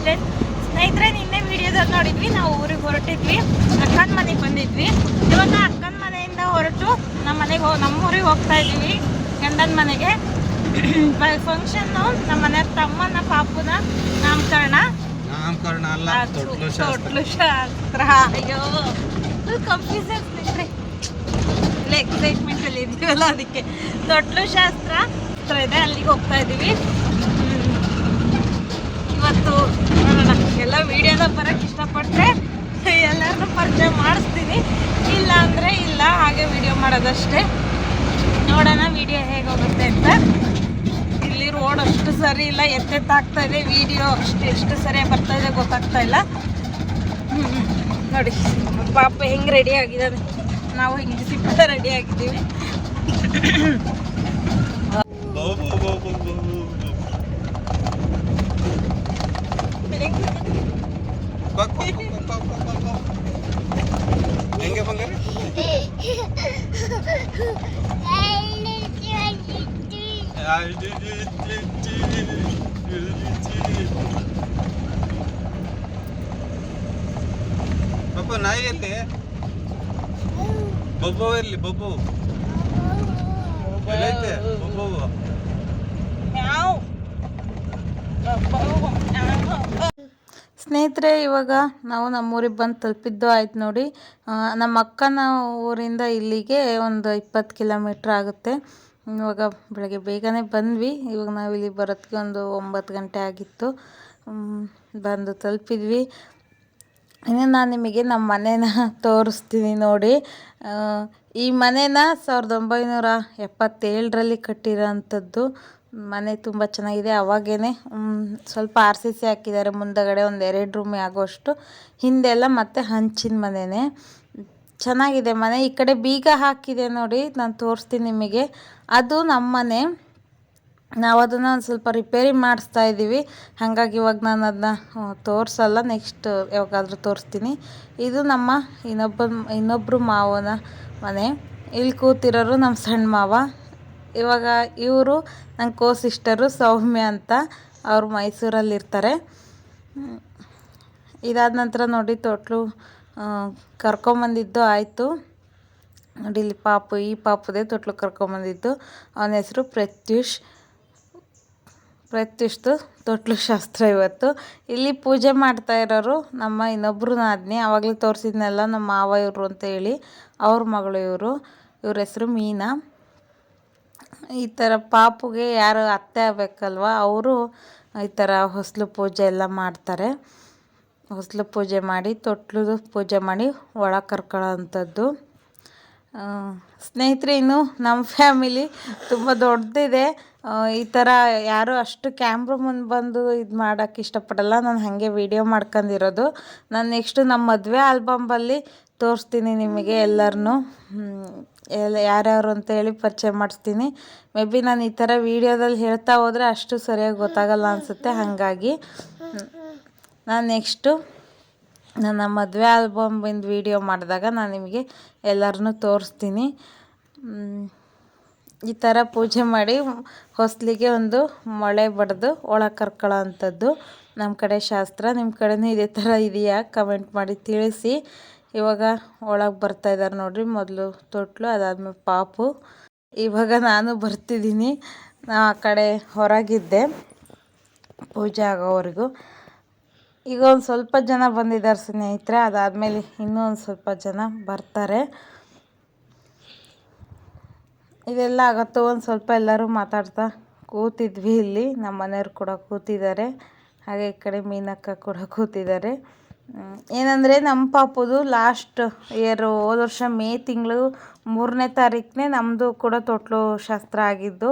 ಅಷ್ಟೇ. ಸ್ನೇಹಿತರೆ ನಿನ್ನೆ ವಿಡಿಯೋದಲ್ಲಿ ನೋಡಿದ್ವಿ ನಾವು ಊರಿಗೆ ಹೊರಟಿದ್ವಿ. ಅಕ್ಕನ ಮನೆಗೆ ಬಂದಿದ್ವಿ. ಇವಾಗ ಅಕ್ಕನ ಮನೆಯಿಂದ ಹೊರಟು ನಮ್ಮ ಮನೆಗೆ ಹೋ ನಮ್ಮ ಊರಿಗೆ ಹೋಗ್ತಾ ಇದ್ದೀವಿ ಗಂಡನ ಮನೆಗೆ. ಫಂಕ್ಷನ್ನು ನಮ್ಮ ಮನೆಯ ತಮ್ಮನ ಪಾಪುನ ನಾಮಕರಣ. ನಾಮಕರಣ ಅಲ್ಲ ತೊಟ್ಲು ಶಾಸ್ತ್ರ. ಅಯ್ಯೋ ಕನ್ಫ್ಯೂಸನ್ ಸ್ನೇಹಿತರೆ. ಇಲ್ಲ ಎಕ್ಸೈಟ್ಮೆಂಟ್ ಅಲ್ಲಿ ಇದೀವಲ್ಲ ಅದಕ್ಕೆ. ತೊಟ್ಲು ಶಾಸ್ತ್ರ ಇದೆ ಅಲ್ಲಿಗೆ ಹೋಗ್ತಾ ಇದ್ದೀವಿ. ಇವತ್ತು, ನೋಡೋಣ. ಎಲ್ಲ ವಿಡಿಯೋದ ಬರಕ್ಕೆ ಇಷ್ಟಪಟ್ಟರೆ ಎಲ್ಲರನ್ನು ಪರಿಚಯ ಮಾಡಿಸ್ತೀನಿ. ಇಲ್ಲ ಅಂದರೆ ಇಲ್ಲ, ಹಾಗೆ ವಿಡಿಯೋ ಮಾಡೋದಷ್ಟೇ. ನೋಡೋಣ ವಿಡಿಯೋ ಹೇಗೆ ಹೋಗುತ್ತೆ ಅಂತ. ಇಲ್ಲಿ ರೋಡ್ ಅಷ್ಟು ಸರಿ ಇಲ್ಲ, ಎತ್ತೆತ್ತಾಗ್ತಾ ಇದೆ. ವಿಡಿಯೋ ಅಷ್ಟು ಎಷ್ಟು ಸರಿಯಾಗಿ ಬರ್ತಾ ಇದೆ ಗೊತ್ತಾಗ್ತಾ ಇಲ್ಲ. ನೋಡಿ, ಪಾಪ ಹೆಂಗೆ ರೆಡಿ ಆಗಿದ್ದಾನೆ. ನಾವು ಹಿಂಗೆ ಸಿಕ್ಕ ರೆಡಿ ಆಗಿದ್ದೀವಿ. ಬೌ ಬೌ ಬೌ ಬೌ ಬೌ ಬೌ. ಬಕ್ ಬಕ್ ಬಕ್ ಬಕ್ ಬಕ್ ಬಕ್ ಬಕ್. ಹೆಂಗೆ ಬಂಗಾರಿ ಪಾಪ ನಾಯಿ ಎಲ್ಲಿ ಬೊಬ್ಬ ಎಲ್ಲಿ ಬೊಬ್ಬು ಎಲ್ಲೈತೆ ಬೊಬ್ಬವು ಸ್ನೇಹಿತರೆ, ಇವಾಗ ನಾವು ನಮ್ಮೂರಿಗೆ ಬಂದು ತಲುಪಿದ್ದು ಆಯ್ತು ನೋಡಿ. ನಮ್ಮ ಅಕ್ಕನ ಊರಿಂದ ಇಲ್ಲಿಗೆ ಒಂದು ಇಪ್ಪತ್ತು ಕಿಲೋಮೀಟ್ರ್ ಆಗುತ್ತೆ. ಇವಾಗ ಬೆಳಗ್ಗೆ ಬೇಗನೆ ಬಂದ್ವಿ. ಇವಾಗ ನಾವು ಇಲ್ಲಿ ಬರೋದಕ್ಕೆ ಒಂದು ಒಂಬತ್ತು ಗಂಟೆ ಆಗಿತ್ತು. ಬಂದು ತಲುಪಿದ್ವಿ. ಇನ್ನು ನಾನು ನಿಮಗೆ ನಮ್ಮ ಮನೇನ ತೋರಿಸ್ತೀನಿ ನೋಡಿ. ಈ ಮನೇನ ಸಾವಿರದ ಒಂಬೈನೂರ ಎಪ್ಪತ್ತೇಳರಲ್ಲಿ ಕಟ್ಟಿರೋ ಅಂಥದ್ದು ಮನೆ ತುಂಬ ಚೆನ್ನಾಗಿದೆ. ಅವಾಗೇ ಸ್ವಲ್ಪ ಆರ್ ಸಿ ಸಿ ಹಾಕಿದ್ದಾರೆ. ಮುಂದಗಡೆ ಒಂದು ಎರಡು ರೂಮೇ ಆಗೋಷ್ಟು. ಹಿಂದೆಲ್ಲ ಮತ್ತೆ ಹಂಚಿನ ಮನೆನೇ. ಚೆನ್ನಾಗಿದೆ ಮನೆ. ಈ ಕಡೆ ಬೀಗ ಹಾಕಿದೆ ನೋಡಿ, ನಾನು ತೋರಿಸ್ತೀನಿ ನಿಮಗೆ. ಅದು ನಮ್ಮ ಮನೆ ನಾವು ಅದನ್ನು ಒಂದು ಸ್ವಲ್ಪ ರಿಪೇರಿ ಮಾಡಿಸ್ತಾ ಇದ್ದೀವಿ ಹಾಗಾಗಿ ಇವಾಗ ನಾನು ಅದನ್ನ ತೋರಿಸಲ್ಲ. ನೆಕ್ಸ್ಟ್ ಯಾವಾಗಾದರೂ ತೋರಿಸ್ತೀನಿ. ಇದು ನಮ್ಮ ಇನ್ನೊಬ್ಬ ಇನ್ನೊಬ್ಬರು ಮಾವನ ಮನೆ. ಇಲ್ಲಿ ಕೂತಿರೋರು ನಮ್ಮ ಸಣ್ಣ ಮಾವ. ಇವಾಗ ಇವರು ನನ್ನ ಕೋ ಸಿಸ್ಟರು ಸೌಮ್ಯ ಅಂತ ಅವರು ಮೈಸೂರಲ್ಲಿರ್ತಾರೆ. ಇದಾದ ನಂತರ ನೋಡಿ ತೊಟ್ಲು ಕರ್ಕೊಂಬಂದಿದ್ದು ಆಯಿತು. ನೋಡಿ ಇಲ್ಲಿ ಪಾಪು, ಈ ಪಾಪುದೇ ತೊಟ್ಲು ಕರ್ಕೊಂಬಂದಿದ್ದು. ಅವನ ಹೆಸರು ಪ್ರತ್ಯುಷ್. ಪ್ರತ್ಯುಷ್ದು ತೊಟ್ಲು ಶಾಸ್ತ್ರ ಇವತ್ತು. ಇಲ್ಲಿ ಪೂಜೆ ಮಾಡ್ತಾ ಇರೋರು ನಮ್ಮ ಇನ್ನೊಬ್ಬರು ನಾದ್ನಿ. ಆವಾಗಲೇ ತೋರಿಸಿದ್ನಲ್ಲ ನಮ್ಮ ಮಾವ ಇವರು ಅಂತ ಹೇಳಿ. ಅವ್ರ ಮಗಳು ಇವರು. ಇವ್ರ ಹೆಸರು ಮೀನಾ. ಈ ಥರ ಪಾಪುಗೆ ಯಾರು ಅತ್ತೆ ಆಗಬೇಕಲ್ವ? ಅವರು ಈ ಥರ ಹೊಸಲು ಪೂಜೆ ಎಲ್ಲ ಮಾಡ್ತಾರೆ. ಹೊಸಲು ಪೂಜೆ ಮಾಡಿ, ತೊಟ್ಲುದು ಪೂಜೆ ಮಾಡಿ ಒಳಗೆ ಕರ್ಕೊಳ್ಳೋ ಅಂಥದ್ದು ಸ್ನೇಹಿತರೆ, ಇನ್ನು ನಮ್ಮ ಫ್ಯಾಮಿಲಿ ತುಂಬ ದೊಡ್ಡದಿದೆ. ಈ ಥರ ಯಾರು ಅಷ್ಟು ಕ್ಯಾಮ್ರ ಮುಂದೆ ಬಂದು ಇದು ಮಾಡೋಕ್ಕೆ ಇಷ್ಟಪಡಲ್ಲ. ನಾನು ಹಾಗೆ ವಿಡಿಯೋ ಮಾಡ್ಕೊಂಡಿರೋದು ನಾನು ನೆಕ್ಸ್ಟು ನಮ್ಮ ಮದುವೆ ಆಲ್ಬಂಬಲ್ಲಿ ತೋರಿಸ್ತೀನಿ ನಿಮಗೆ ಎಲ್ಲರನ್ನೂ ಎಲ್ಲ ಯಾರ್ಯಾರು ಅಂತ ಹೇಳಿ ಪರಿಚಯ ಮಾಡಿಸ್ತೀನಿ. ಮೇ ಬಿ ನಾನು ಈ ಥರ ವೀಡಿಯೋದಲ್ಲಿ ಹೇಳ್ತಾ ಹೋದರೆ ಅಷ್ಟು ಸರಿಯಾಗಿ ಗೊತ್ತಾಗಲ್ಲ ಅನಿಸುತ್ತೆ. ಹಾಗಾಗಿ, ನಾನು ನೆಕ್ಸ್ಟು ನನ್ನ ಮದುವೆ ಆಲ್ಬಮಿಂದ ವಿಡಿಯೋ ಮಾಡಿದಾಗ ನಾನು ನಿಮಗೆ ಎಲ್ಲರನ್ನೂ ತೋರಿಸ್ತೀನಿ. ಈ ಥರ ಪೂಜೆ ಮಾಡಿ ಹೊಸ್ಲಿಗೆ ಒಂದು ಮೊಳೆ ಬಡ್ದು ಒಳಗೆ ಕರ್ಕೊಳ್ಳೋ ಅಂಥದ್ದು. ನಮ್ಮ ಕಡೆ ಶಾಸ್ತ್ರ ನಿಮ್ಮ ಕಡೆನೂ ಇದೇ ಥರ ಇದೆಯಾ? ಕಮೆಂಟ್ ಮಾಡಿ ತಿಳಿಸಿ. ಇವಾಗ ಒಳಗೆ ಬರ್ತಾ ಇದ್ದಾರೆ ನೋಡ್ರಿ ಮೊದಲು ತೊಟ್ಲು, ಅದಾದ್ಮೇಲೆ ಪಾಪು. ಇವಾಗ ನಾನು ಬರ್ತಿದ್ದೀನಿ ನಾ ಆ ಕಡೆ ಹೊರಗಿದ್ದೆ. ಪೂಜೆ ಆಗೋವರೆಗೂ. ಈಗ ಒಂದು ಸ್ವಲ್ಪ ಜನ ಬಂದಿದ್ದಾರೆ ಸ್ನೇಹಿತರೆ, ಅದಾದಮೇಲೆ ಇನ್ನೂ ಒಂದು ಸ್ವಲ್ಪ ಜನ ಬರ್ತಾರೆ. ಇದೆಲ್ಲ ಆಗತ್ತೋ ಒಂದು ಸ್ವಲ್ಪ ಎಲ್ಲರೂ ಮಾತಾಡ್ತಾ ಕೂತಿದ್ವಿ ಇಲ್ಲಿ. ನಮ್ಮ ಮನೆಯವ್ರು ಕೂಡ ಕೂತಿದ್ದಾರೆ. ಹಾಗೆ ಈ ಕಡೆ ಮೀನಕ್ಕ ಕೂಡ ಕೂತಿದ್ದಾರೆ. ಏನಂದರೆ ನಮ್ಮ ಪಾಪುದು ಲಾಸ್ಟ್ ಇಯರು ಹೋದ ವರ್ಷ ಮೇ ತಿಂಗಳು ಮೂರನೇ ತಾರೀಕನೇ ನಮ್ಮದು ಕೂಡ ತೊಟ್ಲು ಶಾಸ್ತ್ರ ಆಗಿದ್ದು.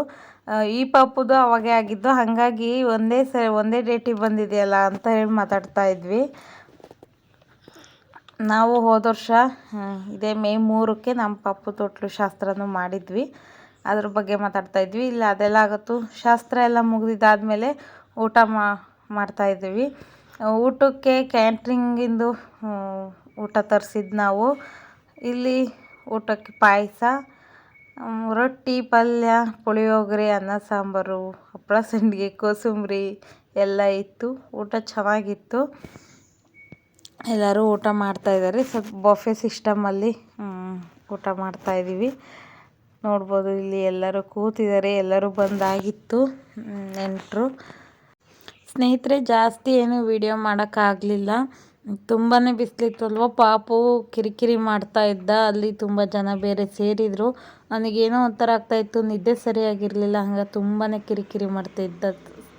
ಈ ಪಾಪುದು ಅವಾಗೇ ಆಗಿದ್ದು. ಹಾಗಾಗಿ ಒಂದೇ ಸ, ಒಂದೇ ಡೇಟಿಗೆ ಬಂದಿದೆಯಲ್ಲ ಅಂತ ಹೇಳಿ ಮಾತಾಡ್ತಾ ಇದ್ವಿ. ನಾವು ಹೋದ ವರ್ಷ ಇದೇ ಮೇ ಮೂರಕ್ಕೆ ನಮ್ಮ ಪಾಪು ತೊಟ್ಲು ಶಾಸ್ತ್ರನೂ ಮಾಡಿದ್ವಿ. ಅದ್ರ ಬಗ್ಗೆ ಮಾತಾಡ್ತಾ ಇದ್ವಿ. ಇಲ್ಲ, ಅದೆಲ್ಲ ಆಗತ್ತು. ಶಾಸ್ತ್ರ ಎಲ್ಲ ಮುಗಿದಿದ್ದಾದಮೇಲೆ ಊಟ ಮಾಡ್ತಾ ಇದ್ದೀವಿ ಊಟಕ್ಕೆ ಕ್ಯಾಂಟ್ರಿಂಗಿಂದು ಊಟ ತರಿಸಿದ್ದು ನಾವು. ಇಲ್ಲಿ ಊಟಕ್ಕೆ ಪಾಯಸ ರೊಟ್ಟಿ, ಪಲ್ಯ, ಪುಳಿಯೋಗರೆ, ಅನ್ನ ಸಾಂಬಾರು ಹಪ್ಪಳ ಸಂಡಿಗೆ, ಕೋಸಂಬರಿ ಎಲ್ಲ ಇತ್ತು. ಊಟ ಚೆನ್ನಾಗಿತ್ತು. ಎಲ್ಲರೂ ಊಟ ಮಾಡ್ತಾ ಇದ್ದಾರೆ. ಸ್ವಲ್ಪ ಬಫೆ ಸಿಸ್ಟಮಲ್ಲಿ ಊಟ ಮಾಡ್ತಾ ಇದ್ದೀವಿ. ನೋಡ್ಬೋದು ಇಲ್ಲಿ ಎಲ್ಲರೂ ಕೂತಿದ್ದಾರೆ. ಎಲ್ಲರೂ ಬಂದಾಗಿತ್ತು ನೆಂಟರು. ಸ್ನೇಹಿತರೆ, ಜಾಸ್ತಿ ಏನು ವಿಡಿಯೋ ಮಾಡೋಕ್ಕಾಗಲಿಲ್ಲ. ತುಂಬಾ ಬಿಸಿಲಿತ್ತು ಅಲ್ವ ಪಾಪು ಕಿರಿಕಿರಿ ಮಾಡ್ತಾ ಇದ್ದ. ಅಲ್ಲಿ ತುಂಬ ಜನ ಬೇರೆ ಸೇರಿದರು. ನನಗೇನೋ ಒಂಥರ ಆಗ್ತಾಯಿತ್ತು ನಿದ್ದೆ ಸರಿಯಾಗಿರಲಿಲ್ಲ. ಹಂಗೆ ತುಂಬಾ ಕಿರಿಕಿರಿ ಮಾಡ್ತಾ ಇದ್ದ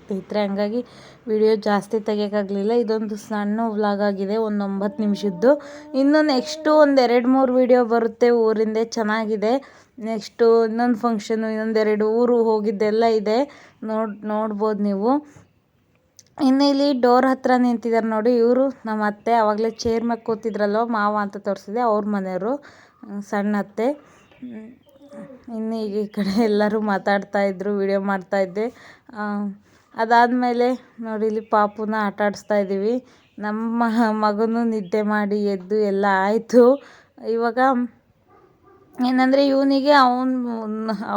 ಸ್ನೇಹಿತರೆ. ಹಂಗಾಗಿ ವಿಡಿಯೋ ಜಾಸ್ತಿ ತೆಗಿಯೋಕ್ಕಾಗಲಿಲ್ಲ. ಇದೊಂದು ಸಣ್ಣ ವ್ಲಾಗ್ ಆಗಿದೆ, ಒಂದು ಒಂಬತ್ತು ನಿಮಿಷದ್ದು. ಇನ್ನು ನೆಕ್ಸ್ಟು ಒಂದು ಎರಡು ಮೂರು ವಿಡಿಯೋ ಬರುತ್ತೆ ಊರಿಂದೇ, ಚೆನ್ನಾಗಿದೆ. ನೆಕ್ಸ್ಟು ಇನ್ನೊಂದು ಫಂಕ್ಷನು ಇನ್ನೊಂದೆರಡು ಊರು ಹೋಗಿದ್ದೆಲ್ಲ ಇದೆ. ನೋಡ್, ನೋಡ್ಬೋದು ನೀವು. ಇನ್ನು ಇಲ್ಲಿ ಡೋರ್ ಹತ್ರ ನಿಂತಿದ್ದಾರೆ ನೋಡಿ, ಇವರು ನಮ್ಮ ಅತ್ತೆ ಆವಾಗಲೇ ಚೇರ್ ಮೇಲೆ ಕೂತಿದ್ರಲ್ಲೋ ಮಾವ ಅಂತ ತೋರಿಸಿದೆ ಅವ್ರ ಮನೆಯವರು ಸಣ್ಣ ಅತ್ತೆ. ಇನ್ನು ಈಗ ಈ ಕಡೆ ಎಲ್ಲರೂ ಮಾತಾಡ್ತಾ ಇದ್ರು ವಿಡಿಯೋ ಮಾಡ್ತಾ ಇದ್ದೆ. ಅದಾದಮೇಲೆ ನೋಡಿ, ಇಲ್ಲಿ ಪಾಪುನ ಆಟ ಆಡಿಸ್ತಾ ಇದ್ದೀವಿ ನಮ್ಮ ಮಗನೂ ನಿದ್ದೆ ಮಾಡಿ ಎದ್ದು ಎಲ್ಲ ಆಯಿತು. ಇವಾಗ ಏನಂದರೆ ಇವನಿಗೆ ಅವನು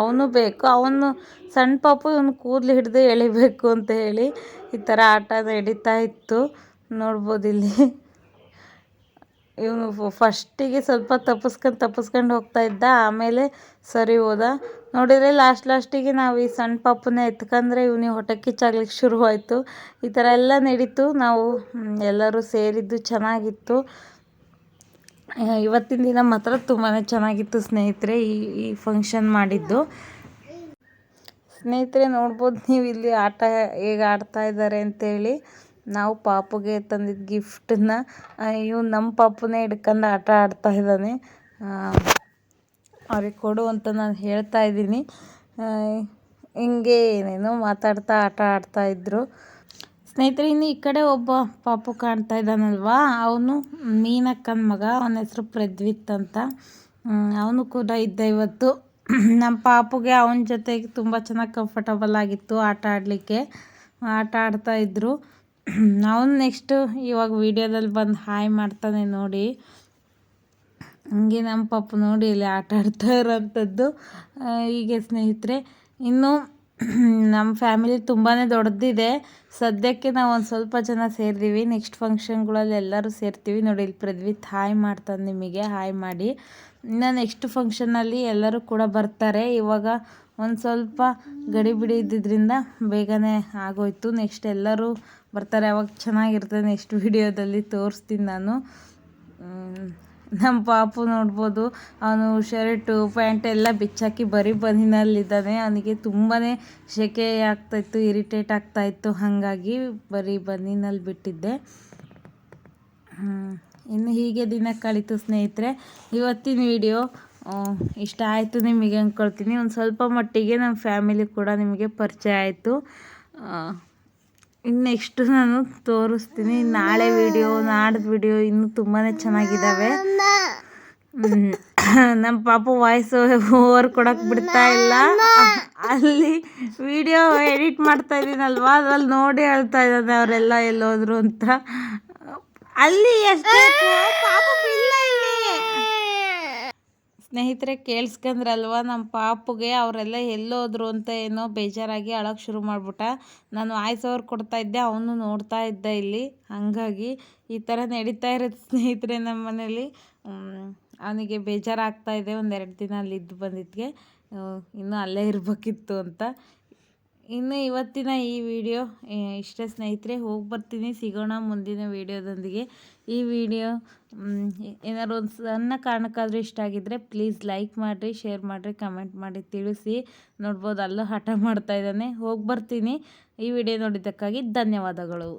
ಅವನು ಬೇಕು, ಅವನು ಸಣ್ಣ ಪಾಪು ಇವನು ಕೂದಲು ಹಿಡಿದು ಎಳಿಬೇಕು ಅಂತ ಹೇಳಿ ಈ ಥರ ಆಟ ನಡೀತಾ ಇತ್ತು. ನೋಡ್ಬೋದು ಇಲ್ಲಿ. ಇವನು ಫಸ್ಟಿಗೆ ಸ್ವಲ್ಪ ತಪ್ಪಿಸ್ಕೊಂಡು ತಪ್ಪಿಸ್ಕೊಂಡು ಹೋಗ್ತಾ ಇದ್ದ, ಆಮೇಲೆ ಸರಿ ಹೋದ. ನೋಡಿದರೆ ಲಾಸ್ಟ್ ಲಾಸ್ಟಿಗೆ ನಾವು ಈ ಸಣ್ಣ ಪಾಪುನ ಎತ್ಕೊಂಡ್ರೆ ಇವನಿಗೆ ಹೊಟ್ಟೆ ಕಿಚ್ಚಾಗ್ಲಿಕ್ಕೆ ಶುರುವಾಯಿತು. ಈ ಥರ ಎಲ್ಲ ನಡೀತು. ನಾವು ಎಲ್ಲರೂ ಸೇರಿದ್ದು ಚೆನ್ನಾಗಿತ್ತು. ಇವತ್ತಿನ ದಿನ ಮಾತ್ರ ತುಂಬಾ ಚೆನ್ನಾಗಿತ್ತು ಸ್ನೇಹಿತರೆ ಈ ಈ ಫಂಕ್ಷನ್ ಮಾಡಿದ್ದು. ಸ್ನೇಹಿತರೆ, ನೋಡ್ಬೋದು ನೀವು ಇಲ್ಲಿ ಆಟ ಹೇಗೆ ಆಡ್ತಾ ಇದ್ದಾರೆ ಅಂತೇಳಿ. ನಾವು ಪಾಪುಗೆ ತಂದಿದ್ದ ಗಿಫ್ಟನ್ನ ಇವ್ನು ನಮ್ಮ ಪಾಪುನೇ ಹಿಡ್ಕೊಂಡು ಆಟ ಆಡ್ತಾ ಇದ್ದಾನೆ. ಅವ್ರಿಗೆ ಕೊಡು ಅಂತ ನಾನು ಹೇಳ್ತಾ ಇದ್ದೀನಿ. ಹಿಂಗೆ ಏನೇನೋ ಮಾತಾಡ್ತಾ, ಆಟ ಆಡ್ತಾ ಇದ್ರು. ಸ್ನೇಹಿತರೆ, ಇನ್ನು ಈ ಕಡೆ ಒಬ್ಬ ಪಾಪು ಕಾಣ್ತಾ ಇದ್ದಾನಲ್ವಾ? ಅವನು ಮೀನಕ್ಕನ ಮಗ, ಅವನ ಹೆಸರು ಪ್ರದ್ವಿತ್ ಅಂತ. ಅವನು ಕೂಡ ಇದ್ದ ಇವತ್ತು. ನಮ್ಮ ಪಾಪುಗೆ ಅವನ ಜೊತೆಗೆ ತುಂಬ ಚೆನ್ನಾಗಿ ಕಂಫರ್ಟಬಲ್ ಆಗಿತ್ತು ಆಟ ಆಡಲಿಕ್ಕೆ. ಆಟ ಆಡ್ತಾ ಇದ್ದರು ಅವನು ನೆಕ್ಸ್ಟು ಇವಾಗ ವಿಡಿಯೋದಲ್ಲಿ ಬಂದು ಹಾಯ್ ಮಾಡ್ತಾನೆ ನೋಡಿ. ಹಂಗೆ ನಮ್ಮ ಪಾಪು ನೋಡಿ ಇಲ್ಲಿ ಆಟ ಆಡ್ತಾ ಇರೋಂಥದ್ದು. ಹೀಗೆ ಸ್ನೇಹಿತರೆ, ಇನ್ನು ನಮ್ಮ ಫ್ಯಾಮಿಲಿ ತುಂಬಾ ದೊಡ್ಡದಿದೆ. ಸದ್ಯಕ್ಕೆ ನಾವು ಒಂದು ಸ್ವಲ್ಪ ಜನ ಸೇರಿದ್ದೀವಿ ನೆಕ್ಸ್ಟ್ ಫಂಕ್ಷನ್ಗಳಲ್ಲಿ ಎಲ್ಲರೂ ಸೇರ್ತೀವಿ. ನೋಡಿ, ಇಲ್ಲಿ ಪ್ರದ್ವಿತ್ ಹಾಯ್ ಮಾಡ್ತಾನೆ ನಿಮಗೆ. ಹಾಯ್ ಮಾಡಿ. ಇನ್ನು ನೆಕ್ಸ್ಟ್ ಫಂಕ್ಷನಲ್ಲಿ ಎಲ್ಲರೂ ಕೂಡ ಬರ್ತಾರೆ. ಇವಾಗ ಒಂದು ಸ್ವಲ್ಪ ಗಡಿಬಿಡಿ ಇದ್ದಿದ್ದರಿಂದ ಬೇಗನೆ ಆಗೋಯ್ತು. ನೆಕ್ಸ್ಟ್ ಎಲ್ಲರೂ ಬರ್ತಾರೆ. ಅವಾಗ ಚೆನ್ನಾಗಿರ್ತದೆ. ನೆಕ್ಸ್ಟ್ ವಿಡಿಯೋದಲ್ಲಿ ತೋರಿಸ್ತೀನಿ ನಾನು. ನಮ್ಮ ಪಾಪು ನೋಡ್ಬೋದು. ಅವನು ಶರ್ಟು, ಪ್ಯಾಂಟ್ ಎಲ್ಲ ಬಿಚ್ಚಾಕಿ ಬರೀ ಬನಿನಲ್ಲಿದ್ದಾನೆ ಅವನಿಗೆ ತುಂಬಾ ಸೆಕೆ ಆಗ್ತಾಯಿತ್ತು, ಇರಿಟೇಟ್ ಆಗ್ತಾಯಿತ್ತು. ಹಾಗಾಗಿ ಬರೀ ಬನಿನಲ್ಲಿ ಬಿಟ್ಟಿದ್ದೆ. ಇನ್ನು ಹೀಗೆ ದಿನ ಕಳೀತು ಸ್ನೇಹಿತರೆ. ಇವತ್ತಿನ ವಿಡಿಯೋ ಇಷ್ಟ ಆಯಿತು ನಿಮಗೆ ಅಂದ್ಕೊಳ್ತೀನಿ ಒಂದು ಸ್ವಲ್ಪ ಮಟ್ಟಿಗೆ ನಮ್ಮ ಫ್ಯಾಮಿಲಿ ಕೂಡ ನಿಮಗೆ ಪರಿಚಯ ಆಯಿತು. ನೆಕ್ಸ್ಟು ನಾನು ತೋರಿಸ್ತೀನಿ. ನಾಳೆ ವಿಡಿಯೋ ನಾಡ್ದು ವಿಡಿಯೋ ಇನ್ನೂ ತುಂಬಾ ಚೆನ್ನಾಗಿದ್ದಾವೆ. ನಮ್ಮ ಪಾಪ ವಾಯ್ಸ್ ಓವರ್ ಕೊಡಕ್ಕೆ ಬಿಡ್ತಾ ಇಲ್ಲ. ಅಲ್ಲಿ ವಿಡಿಯೋ ಎಡಿಟ್ ಮಾಡ್ತಾ ಇದ್ದೀನಲ್ವಾ ಅದ್ರಲ್ಲಿ ನೋಡಿ ಹೇಳ್ತಾ ಇದ್ದಾನೆ ಅವರೆಲ್ಲ ಎಲ್ಲೋದ್ರು ಅಂತ. ಅಲ್ಲಿ ಎಷ್ಟು ಸ್ನೇಹಿತರೆ ಕೇಳಿಸ್ಕೊಂಡ್ರಲ್ವ? ನಮ್ಮ ಪಾಪುಗೆ ಅವರೆಲ್ಲ ಎಲ್ಲೋದ್ರು ಅಂತ ಏನೋ ಬೇಜಾರಾಗಿ ಅಳಕ್ಕೆ ಶುರು ಮಾಡಿಬಿಟ್ಟ. ನಾನು ವಾಯ್ಸ್ ಓವರ್ ಕೊಡ್ತಾ ಇದ್ದೆ, ಅವನು ನೋಡ್ತಾ ಇದ್ದ ಇಲ್ಲಿ. ಹಾಗಾಗಿ ಈ ಥರ ನಡೀತಾ ಇರುತ್ತೆ ಸ್ನೇಹಿತರೆ ನಮ್ಮ ಮನೇಲಿ. ಅವನಿಗೆ ಬೇಜಾರಾಗ್ತಾ ಇದೆ, ಒಂದೆರಡು ದಿನ ಅಲ್ಲಿ ಇದ್ದು ಬಂದಿದ್ದಕ್ಕೆ ಇನ್ನೂ ಅಲ್ಲೇ ಇರಬೇಕಿತ್ತು ಅಂತ. ಇನ್ನು ಇವತ್ತಿನ ಈ ವಿಡಿಯೋ ಇಷ್ಟೇ ಸ್ನೇಹಿತರೆ, ಹೋಗಿ ಬರ್ತೀನಿ. ಸಿಗೋಣ ಮುಂದಿನ ವಿಡಿಯೋದೊಂದಿಗೆ. ಈ ವಿಡಿಯೋ ಏನಾದ್ರು ಒಂದು ಸಣ್ಣ ಕಾರಣಕ್ಕಾದರೂ ಇಷ್ಟ ಆಗಿದ್ದರೆ ಪ್ಲೀಸ್ ಲೈಕ್ ಮಾಡಿರಿ ಶೇರ್ ಮಾಡಿರಿ ಕಮೆಂಟ್ ಮಾಡಿ ತಿಳಿಸಿ. ನೋಡ್ಬೋದು ಅಲ್ಲೂ ಹಠ ಮಾಡ್ತಾ ಇದ್ದಾನೆ. ಹೋಗಿ ಬರ್ತೀನಿ. ಈ ವಿಡಿಯೋ ನೋಡಿದ್ದಕ್ಕಾಗಿ ಧನ್ಯವಾದಗಳು.